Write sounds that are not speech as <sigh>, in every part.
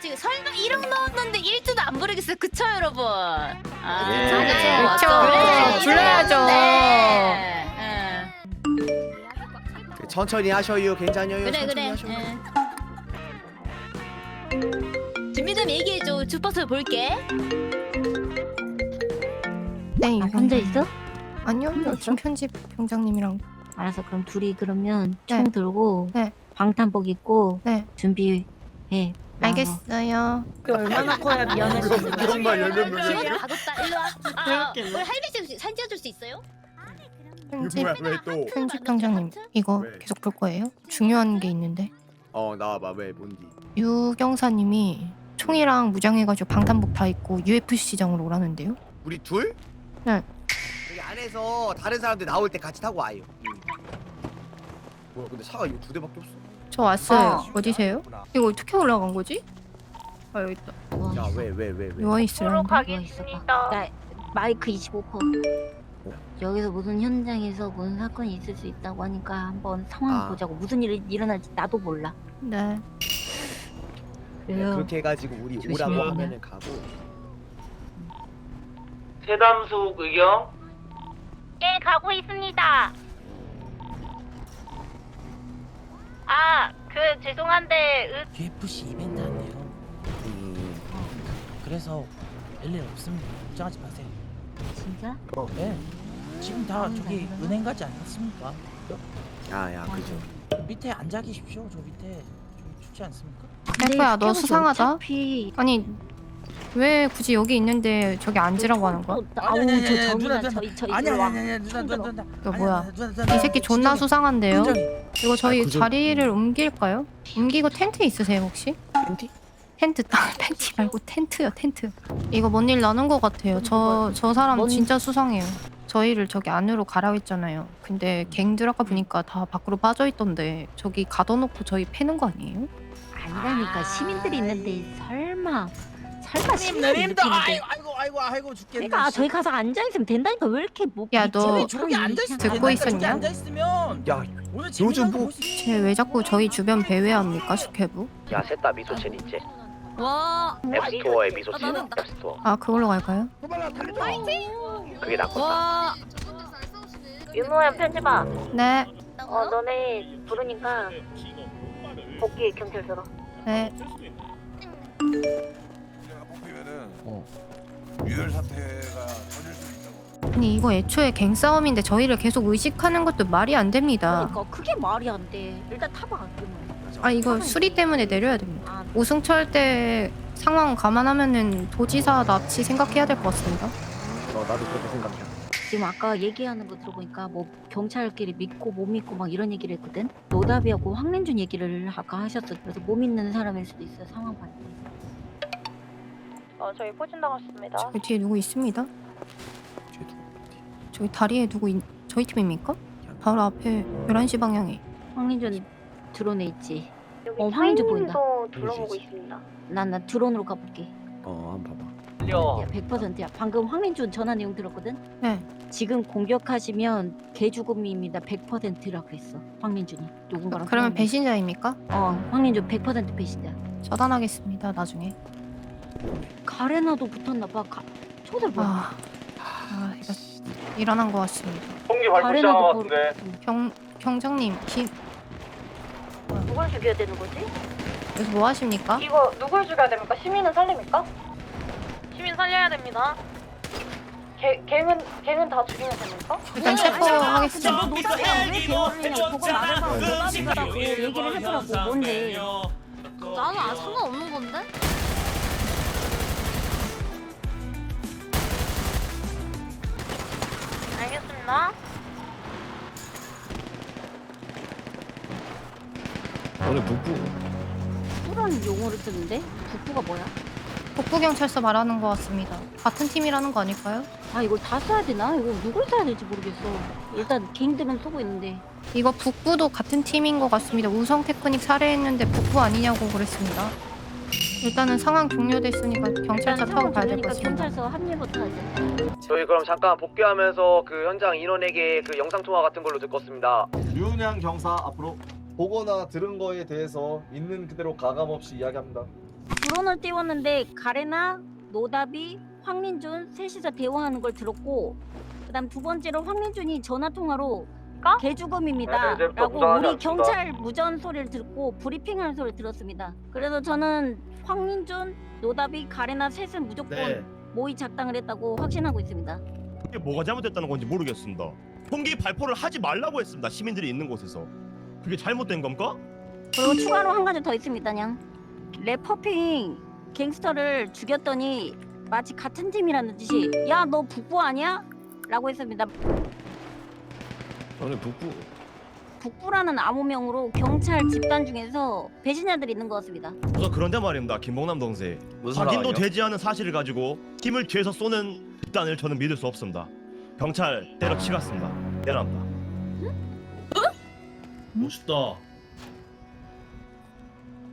지금 설마 1억 넣었는데 1주도 안 부르겠어요. 그쵸 여러분? 아, 예. 그쵸. 그래, 불러야죠. 네. 응. 그 천천히 하셔요. 괜찮아요. 그래 천천히 그래. 하셔요. 응. 준비되면 얘기해줘. 주파수 볼게. 네, 아, 혼자 있어? 아니요? 지금 편집 병장님이랑 알았어. 그럼 둘이 그러면 네. 총 들고 네. 방탄복 입고 네. 준비해. 나와. 알겠어요. 얼마나 커야 미안할 수 있는 그런 말 열몇 기분? 가뒀다. 일로 와. 아, 아, 우리 할배 씨 사진 찍어줄 수 있어요? 편집 뭐야 왜 또? 편집 병장님 이거 왜? 계속 볼 거예요? 중요한 게 있는데 어 나와봐 왜 뭔디? 유경사님이 총이랑 무장해가지고 방탄복 다 입고 UFC장으로 오라는데요? 우리 둘? 네. 여기 안에서 다른 사람들 나올 때 같이 타고 와요. 응. 뭐야 근데 차가 이거 두 대밖에 없어. 저 왔어요. 어. 어. 디세요 이거 어떻게 올라간 거지? 아 여기 있다. 누워 있어. 야왜왜 왜 왜? 누워 있으라는데. 누워 있어봐. 나 마이크 25%. 여기서 무슨 현장에서 무슨 사건이 있을 수 있다고 하니까 한번 상황 아. 보자고 무슨 일이 일어날지 나도 몰라. 네. 그래요. 그렇게 해가지고 우리 조심해야 오라고? 하면은 가고. 세담숙 의경 예, 가고 있습니다. 아, 그 죄송한데 UFC 이벤트 한대요. 음. 그래서 일일 없습니다. 걱정하지 마세요. 진짜? 네. 지금 다 아, 저기 그래요? 은행 가지 않았습니까? 야야 그죠. 밑에 앉아 계십시오. 저 밑에 좀 춥지 않습니까? 헬프야 너 스케줄이 수상하다. 어차피 아니 왜 굳이 여기 있는데 저기 앉으라고 하는 거야? 어, 아우 아니, 아니, 아니, 저 누나, 정훈아 누나, 저희 저희 아니 아니 와. 아니 아니 누나 누나 누나. 이거 아니, 뭐야? 아니, 누나, 누나, 이 새끼 존나 진정해. 수상한데요? 진정해. 이거 저희 아, 그. 자리를 옮길까요? 옮기고 텐트 있으세요 혹시? 팬티? 텐트 딱 팬티 <laughs> 말고 텐트요 텐트 이거 뭔 일 나는 것 같아요 저 저 사람 뭔- 진짜 수상해요 저희를 저기 안으로 가라고 했잖아요 근데 갱들 아까 보니까 다 밖으로 빠져있던데 저기 가둬놓고 저희 패는 거 아니에요? 아니라니까 시민들이 있는데 설마 내림다. 이렇게 있는데 아이고 아이고 아이고 죽겠네. 그러니까 저희 가서 앉아 있으면 된다니까 왜 이렇게 뭐 야, 너 저기 앉아 있으면 듣고 있었냐? 앉아 있으면 야 오늘 요즘 뭐- 쟤 왜 자꾸 저희 주변 배회합니까 슈케부? 야, 셋다 미소첸 있지? 와. 앱스토어에 아, 미소첸, 나- 앱스토어. 아 그걸로 갈까요? 그게 낫겠다. 와. 유모야 편집아 네 어 너네 부르니까 복귀 경찰서로 네. 어. 유혈 사태가 터질 수 있다고. 아니 이거 애초에 갱 싸움인데 저희를 계속 의식하는 것도 말이 안 됩니다. 그러니까 그게 말이 안 돼. 일단 타봐 그러면 아. 이거 수리 때문에 내려야 됩니다. 아 오승철 때 상황 감안하면은 도지사 납치 생각해야 될 것 같습니다. 어 나도 그렇게 생각해. 지금 아까 얘기하는 거 들어보니까 뭐 경찰끼리 믿고 못 믿고 막 이런 얘기를 했거든? 노답이하고 황민준 얘기를 아까 하셨어. 그래서 못 믿는 사람일 수도 있어 상황 봤을 때 어, 저희 포진 나갔습니다. 저기 뒤에 누구 있습니다. 쟤 누구? 저기 다리에 누구 있... 저희 팀입니까? 바로 앞에 11시 방향에. 황민준 드론에 있지 여기 어, 황인주 보인다. 차이님도 둘러보고 보이지? 있습니다. 난나 드론으로 가볼게 어 한번 봐봐. 야 100%야 방금 황민준 전화 내용 들었거든 네. 지금 공격하시면 개죽음입니다 100%라고 했어 황민준이 누군가랑 그러면. 배신자입니까? 어 황민준 100% 배신자 처단하겠습니다. 나중에. 가레나도 붙었나 봐 가... 초들 뭐야 아, 아 이거 일어난 것 같습니다. 홍기 가레나도 보러 경 경장님 기... 누굴 죽여야 되는 거지? 여기서 뭐 하십니까? 이거 누굴 죽여야 됩니까? 시민은 살립니까? 시민 살려야 됩니다. 개, 갱은 갱은 다 죽이면 됩니까? 일단 체포 하겠습니다. 왜 개월이냐 그거 말해봐 노답이다라고 얘기를 해보라고 뭔데 나는 아 상관없는 건데? 알겠습니다. 오늘 북부. 그런 용어를 쓰는데 북부가 뭐야? 북부 경찰서 말하는 것 같습니다. 같은 팀이라는 거 아닐까요? 아 이걸 다 써야 되나? 이거 누굴 써야 될지 모르겠어 일단 개인들은 쓰고 있는데 이거 북부도 같은 팀인 것 같습니다. 우성 테크닉 살해했는데 북부 아니냐고 그랬습니다. 일단은 상황 종료됐으니까 경찰차 일단 타고 가야 될 것 같습니다. 경찰서 합류부터 하자 저희 그럼 잠깐 복귀하면서 그 현장 인원에게 그 영상 통화 같은 걸로 듣겠습니다. 유은양 경사 앞으로 보거나 들은 거에 대해서 있는 그대로 가감 없이 이야기합니다. 드론을 띄웠는데 가레나, 노다비, 황민준 셋이서 대화하는 걸 들었고 그다음 두 번째로 황민준이 전화 통화로 까? 네, 개죽음입니다. 이제부터 라고 무전하지 우리 않습니다. 경찰 무전 소리를 듣고 브리핑하는 소리를 들었습니다. 그래서 저는 황민준, 노다비, 가레나 셋은 무조건 네. 모의 작당을 했다고 확신하고 있습니다. 이게 뭐가 잘못됐다는 건지 모르겠습니다. 통계 발표를 하지 말라고 했습니다. 시민들이 있는 곳에서. 그게 잘못된 겁니까? 그리고 추가로 한 가지 더 있습니다. 냥 래퍼핑 갱스터를 죽였더니 마치 같은 팀이라는 듯이 야 너 북부 아니야? 라고 했습니다. 저는 북부 북부라는 암호명으로 경찰 집단 중에서 배신자들이 있는 것 같습니다. 우선 그런데 말입니다. 김봉남 동생. 무슨 확인도 상황이요? 되지 않은 사실을 가지고 팀을 뒤에서 쏘는 집단을 저는 믿을 수 없습니다. 경찰 때려치웠습니다. 때랍니다. 멋있다.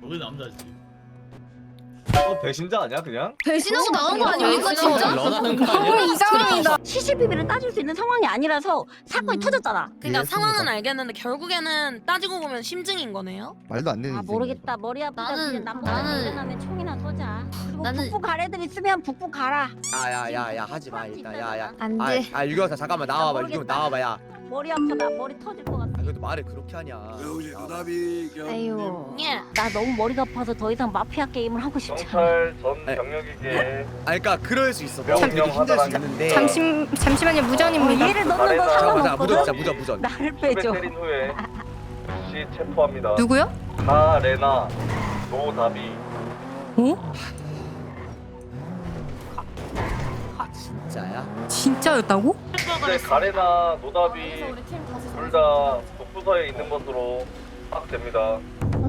저게 남자지. 어 배신자 아니야 그냥? 배신하고 나온 거 아닙니까 진짜? 런하는 거 아니야? 너무 이상합니다. CCTV를 따질 수 있는 상황이 아니라서 사건이 터졌잖아. 그러니까 상황은 알겠는데 결국에는 따지고 보면 심증인 거네요. 말도 안 되는 아 모르겠다. 머리 아프다. 나는- 그냥 나는- 일어나면 총이나 쏘자. 그리고 나는- 북부 가래들 있으면 북부 가라. 야야야야 하지 마 일단 야야. 안 아, 돼. 아 유경사 잠깐만 나와봐. 유경 나와봐 야. 머리 아프다. 머리 터질 것 같아. 아, 그래도 말을 그렇게 하냐. 여우지 노다비 아유. 예. 나 너무 머리가 아파서 더 이상 마피아 게임을 하고 싶지 않아. 경찰 전 네. 병력에게 아 그러니까 그럴 수 있어. 되게 힘들 수 있는데. 잠시 잠시만요 무전입니다. 어, 얘를 넣는 건 무전 상관없거든. 진짜 무전 무전. 나를 수배 빼줘. 때린 후에 즉시 체포합니다. 누구요? 가레나, 노다비, 진짜야? 진짜였다고? 현재 가레나, 노다비 둘 다 북부서에 있는 것으로 파악됩니다.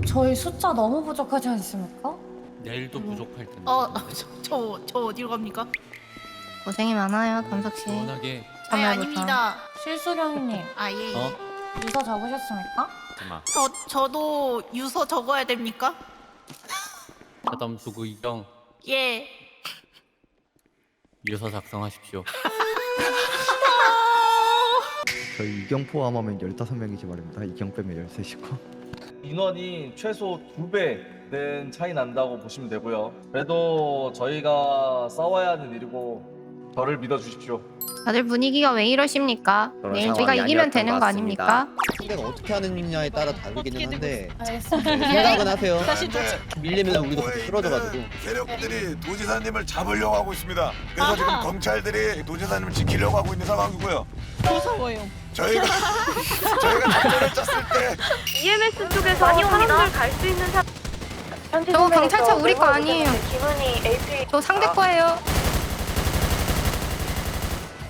저희 숫자 너무 부족하지 않습니까? 내일도 부족할 텐데. 어, 저, 저, 저 어디로 갑니까? 고생이 많아요 담석 씨. 워낙에 아니, 참여해보자. 아닙니다. 실수령님 아, 예, 예. 어? 유서 적으셨습니까? 잠깐만. 저, 저도 유서 적어야 됩니까? 사담 수구 이경 예. 유서 작성하십시오. <laughs> 저희 이경 포함하면 15명이지 말입니다 이경 빼면 13이고 인원이 최소 두 배는 차이 난다고 보시면 되고요. 그래도 저희가 싸워야 하는 일이고 저를 믿어주십시오. 다들 분위기가 왜 이러십니까? 그런 내일 우리가 상황이 이기면 아니었던 되는 것거 같습니다. 아닙니까? 상대가 어떻게 하느냐에 따라 다르기는 한데 알겠습니다. 생각은 하세요 다시 밀리면 우리도 같이 쓰러져가지고 세력들이 도지사님을 잡으려고 하고 있습니다. 그래서 지금 검찰들이 도지사님을 지키려고 하고 있는 상황이고요. 무서워요. 저희가 <laughs> 저희가 작전을 짰을 때 EMS 쪽에서 사람들 갈 수 있는 사... 현지 저거 선생님께서 경찰차 우리 거 아니에요. 계시는 기분이 AP 저 상대 거예요.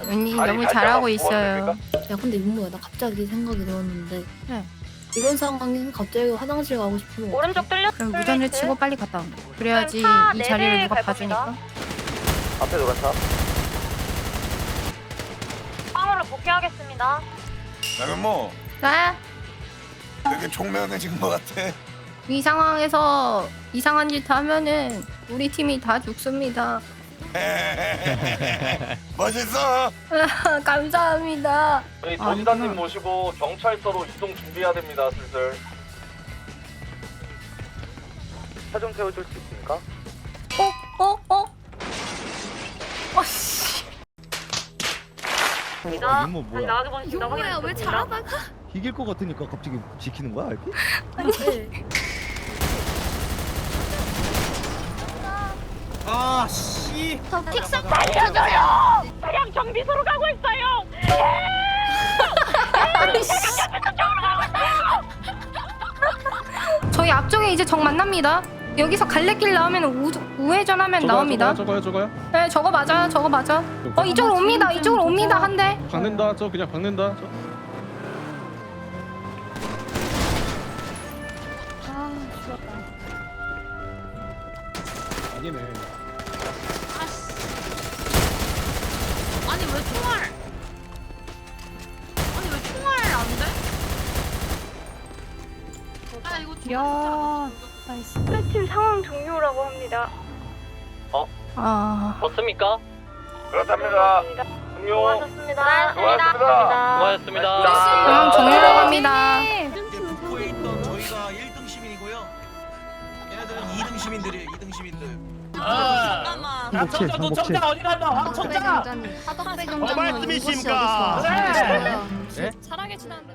왠지 너무 잘하고 있어요. 야 근데 윤모야 나 갑자기 생각이 들었는데 네. 이런 상황에서 갑자기 화장실 가고 싶으면 오른쪽 뚫려 그럼 무전을 치고 빨리 갔다 온다. 그래야지 차이네 자리를 대 누가 갈 봐주니까. 앞에 노란 차. 상으로 복귀하겠습니다. 나는 뭐 네? 되게 총명해진 것 같아. 이 상황에서 이상한 짓 하면은 우리 팀이 다 죽습니다. <laughs> 멋있어. <laughs> 감사합니다. 저희 아, 도지사님 이구나. 모시고 경찰서로 이동 준비해야 됩니다. 슬슬. 차좀 태워줄 수 있습니까? 어? 어? 어, 씨. 아, 윤모 뭐야? 나가게 보겠습니다. 윤모야? 왜 잘하다가? 이길 것 같으니까 갑자기 지키는 거야 알피? 아 씨. 저 픽사 차량 정비소로 가고 있어요. 저희 앞쪽에 이제 적 만납니다. 여기서 갈래길 나오면 우, 우회전하면 나옵니다. 저거요 저거요 네, 저거 맞아요. 저거 맞아. 어, 이쪽으로 옵니다. 이쪽으로 옵니다. 한 대. 박는다 저 그냥 박는다 아니네 아니, 왜 총알? 아니, 왜 총알 안 돼? 아, 이거 총알 야. 팀 상황 종료라고 합니다. 아. 좋습니까? 그렇답니다. 동료. 수고하셨습니다. 수고하셨습니다. 그럼 종료라고 합니다. 북부에 있던 저희가 1등 시민이고요. 얘네들은 2등 시민들이에요. 2등 시민. 잠깐만. 행복해 행복해 어디 간다 황청자 하덕배 어, 말씀이십니까? 네? 사랑에 지나는데.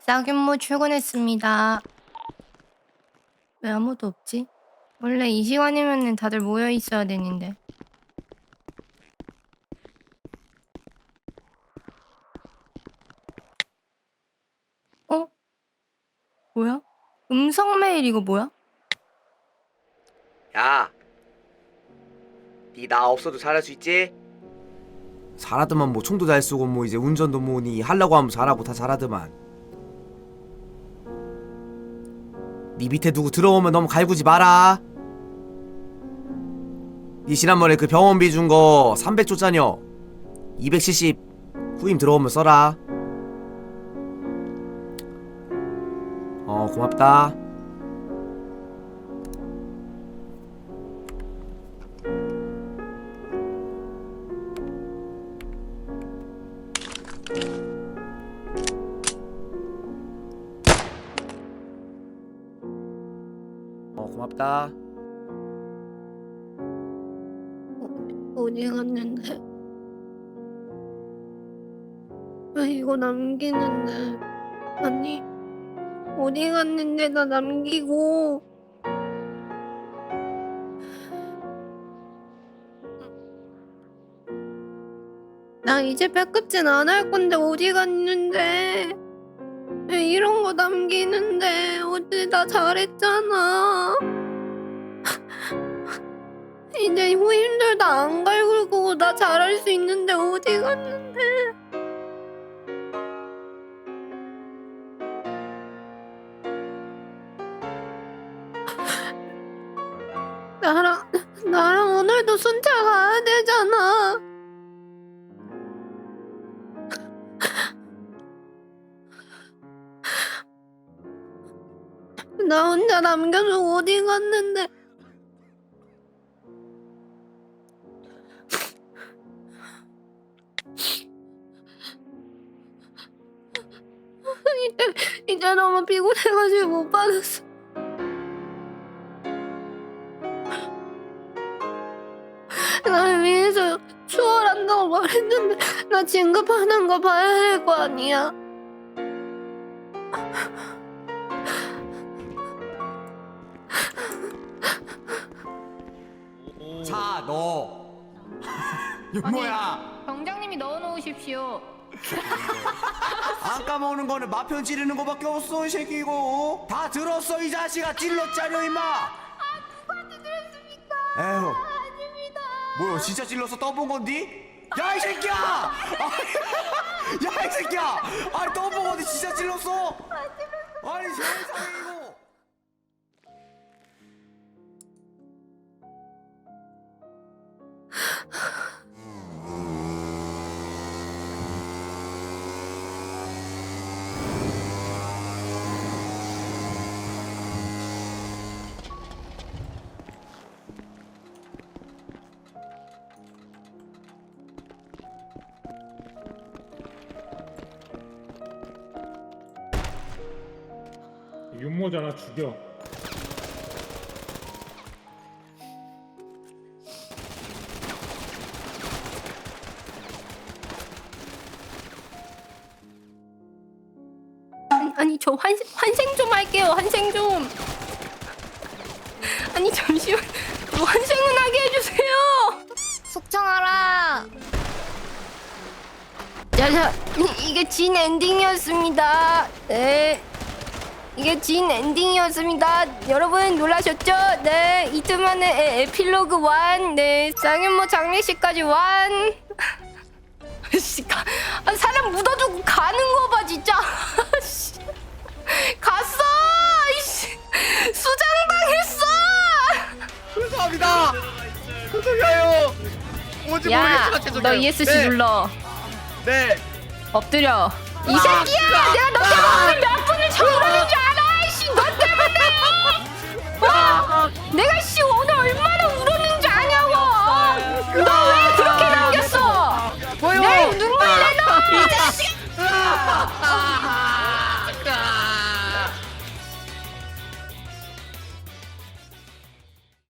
쌍윤모 출근했습니다. 왜 아무도 없지? 원래 이 시간이면 다들 모여 있어야 되는데. 어? 뭐야? 음성 메일 이거 뭐야? 야, 니 나 없어도 잘할 수 있지? 잘하더만 뭐 총도 잘 쏘고 뭐 이제 운전도 뭐니 하려고 하면 잘하고 다 잘하더만 니 밑에 누구 들어오면 너무 갈구지 마라. 니 지난번에 그 병원비 준 거 300조짜녀 270 후임 들어오면 써라. 어 고맙다 어 어디 갔는데? 왜 이거 남기는데? 아니, 어디 갔는데 나 남기고. 나 이제 백급진 안 할 건데 어디 갔는데? 왜 이런 거 남기는데 어제 나 잘했잖아. 이제 후임들도 안 갈구고 나 잘할 수 있는데 어디 갔는데? 나랑 나랑 오늘도 순찰 가야 되잖아. 나 혼자 남겨두고 어디 갔는데 이제 너무 피곤해가지고 못 받았어. 날 위해서 추월한다고 말했는데 나 진급하는 거 봐야 할 거 아니야. 자, 너. 윤모야. 병장님이 넣어놓으십시오. 안 까먹는 거는 마편 찌르는 거밖에 없어, 이 새끼 이거. 다 들었어, 이 자식아. 찔렀잖여, 임마. 아, 누구한테 들었습니까? 에휴. 아닙니다. 뭐야, 진짜 찔러서 떠본 건디? 야, 이 새끼야! 야, 이 새끼야! 아니, 떠본 건데 진짜 찔렀어? 아니, 세상에 이거. 윤모잖아 죽여. 아니, 아니 저 환, 환생 좀 할게요. 환생 좀. 아니 잠시만. 저 환생은 하게 해주세요. 숙청하라. 자자 이게 진 엔딩이었습니다. 네. 이게 진 엔딩이었습니다. 여러분 놀라셨죠? 네. 이틀 만에 에, 에필로그 완. 네. 쌍윤모 장례식까지 완. 씨, 가, 아, 사람 묻어두고 가는 거 봐 진짜. 씨. <laughs> 갔어. 이씨. 수장당했어. 죄송합니다. 죄송해요. 뭔지 야, 모르겠지만 죄송해요. 너 ESC 네, 눌러. 네. 엎드려. 이 새끼야! 내가 씨